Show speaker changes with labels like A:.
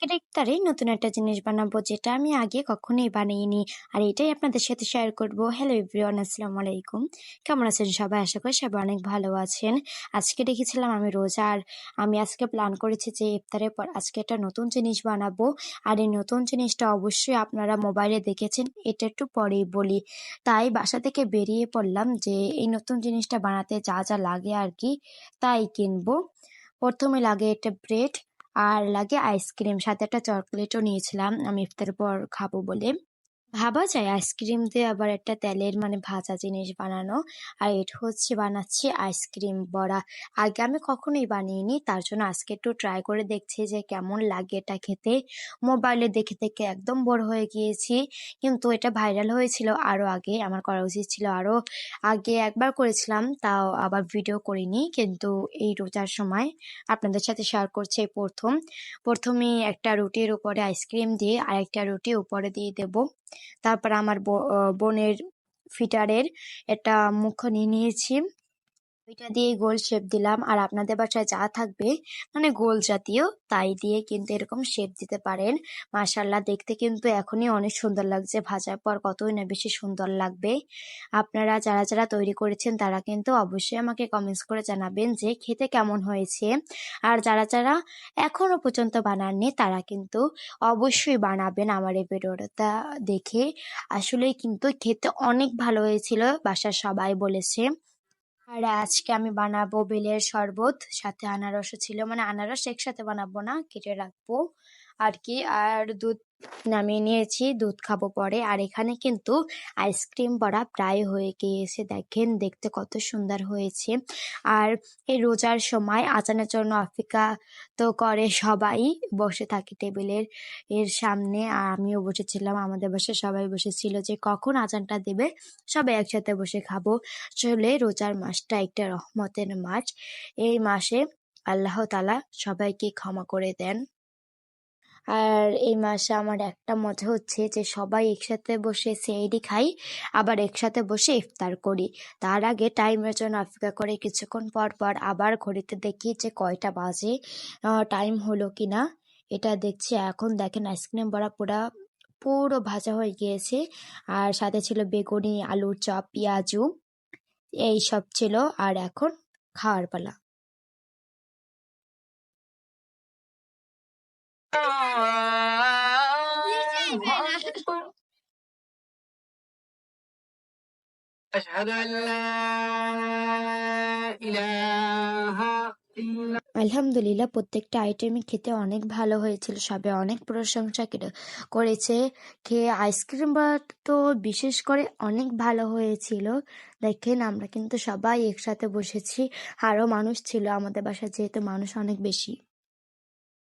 A: আজকের ইফতারে নতুন একটা জিনিস বানাবো যেটা আমি আগে কখনোই বানাইনি। আর এটাই আপনাদের সাথে শেয়ার করব। হ্যালো এভরিওয়ান আসসালামু আলাইকুম। কেমন আছেন সবাই? আশা করি সবাই অনেক ভালো আছেন। আজকে দেখেছিলাম আমি রোজা, আর আমি আজকে প্ল্যান করেছি যে ইফতারের পর আজকে একটা নতুন জিনিস বানাবো। আর এই নতুন জিনিসটা অবশ্যই আপনারা মোবাইলে দেখেছেন, এটা একটু পরেই বলি। তাই বাসা থেকে বেরিয়ে পড়লাম যে এই নতুন জিনিসটা বানাতে যা যা লাগে আর কি, তাই কিনবো। প্রথমে লাগে এটা ব্রেড আর লাগে আইসক্রিম সাথে একটা চকলেটও নিয়েছিলাম আমি ইফতারের পর খাব বলে। ভাবা যায় আইসক্রিম দিয়ে আবার একটা তেলের মানে ভাজা জিনিস বানানো। আর এটা হচ্ছে বানাচ্ছি আইসক্রিম বড়া। আগে আমি কখনোই বানিয়েনি তার জন্য আজকে একটু ট্রাই করে দেখছি যে কেমন লাগে এটা খেতে। মোবাইলে দেখে দেখে একদম বড় হয়ে গিয়েছি। কিন্তু এটা ভাইরাল হয়েছিল আরও আগে, আমার করা উচিত ছিল আরও আগে একবার করেছিলাম, তাও আবার ভিডিও করিনি। কিন্তু এই রোজার সময় আপনাদের সাথে শেয়ার করছে প্রথম। প্রথমে একটা রুটির উপরে আইসক্রিম দিয়ে আরেকটা রুটি উপরে দিয়ে দেবো। তারপর আমার বোনের ফিটারের একটা মুখ নিয়ে নিয়েছি। ওইটা দিয়ে গোল শেপ দিলাম। আর আপনাদের বাসায় যা থাকবে মানে গোল জাতীয়, তাই দিয়ে কিন্তু এরকম শেপ দিতে পারেন। মাশাল্লাহ দেখতে কিন্তু এখনই অনেক সুন্দর লাগছে। ভাজার পর কতই না বেশি সুন্দর লাগবে। আপনারা যারা যারা তৈরি করেছেন, তারা কিন্তু অবশ্যই আমাকে কমেন্টস করে জানাবেন যে খেতে কেমন হয়েছে। আর যারা যারা এখনও পর্যন্ত বানাননি, তারা কিন্তু অবশ্যই বানাবেন আমার এই ভিডিওটা দেখে। আসলেই কিন্তু খেতে অনেক ভালো হয়েছিল, বাসার সবাই বলেছে। আর আজকে আমি বানাবো বেলের শরবত, সাথে আনারসও ছিল। মানে আনারস একসাথে বানাবো না, কেটে রাখব। আর কি আর দুধ নামিয়ে নিয়েছি, দুধ খাব পরে। আর এখানে কিন্তু আইসক্রিম বড়া প্রায় হয়ে গিয়েছে। দেখেন, দেখতে কত সুন্দর হয়েছে। আর এই রোজার সময় আচানের জন্য অপেক্ষা তো করে সবাই। বসে থাকে টেবিলের এর সামনে। আর আমিও বসেছিলাম, আমাদের বসে সবাই বসেছিল যে কখন আচানটা দেবে, সবাই একসাথে বসে খাব। চলে রোজার মাসটা একটা রহমতের মাস। এই মাসে আল্লাহ তালা সবাইকে ক্ষমা করে দেন। আর এই মাসে আমার একটা মজা হচ্ছে যে সবাই একসাথে বসে সেহরি খাই, আবার একসাথে বসে ইফতার করি। তার আগে টাইমের জন্য অপেক্ষা করে কিছুক্ষণ পর পর আবার ঘড়িতে দেখি যে কয়টা বাজে টাইম হলো কি না এটা দেখছি এখন দেখেন আইসক্রিম বড়া পুরা, পুরো ভাজা হয়ে গিয়েছে। আর সাথে ছিল বেগুনি, আলুর চপ, পেঁয়াজু, এই সব ছিল। আর এখন খাওয়ার পালা। আলহামদুলিল্লাহ, প্রত্যেকটা আইটেমই খেতে অনেক ভালো হয়েছিল সবে অনেক প্রশংসা করেছে। খেয়ে আইসক্রিম তো বিশেষ করে অনেক ভালো হয়েছিল। দেখেন, আমরা কিন্তু সবাই একসাথে বসেছি আরও মানুষ ছিল আমাদের বাসায়, যেহেতু মানুষ অনেক বেশি।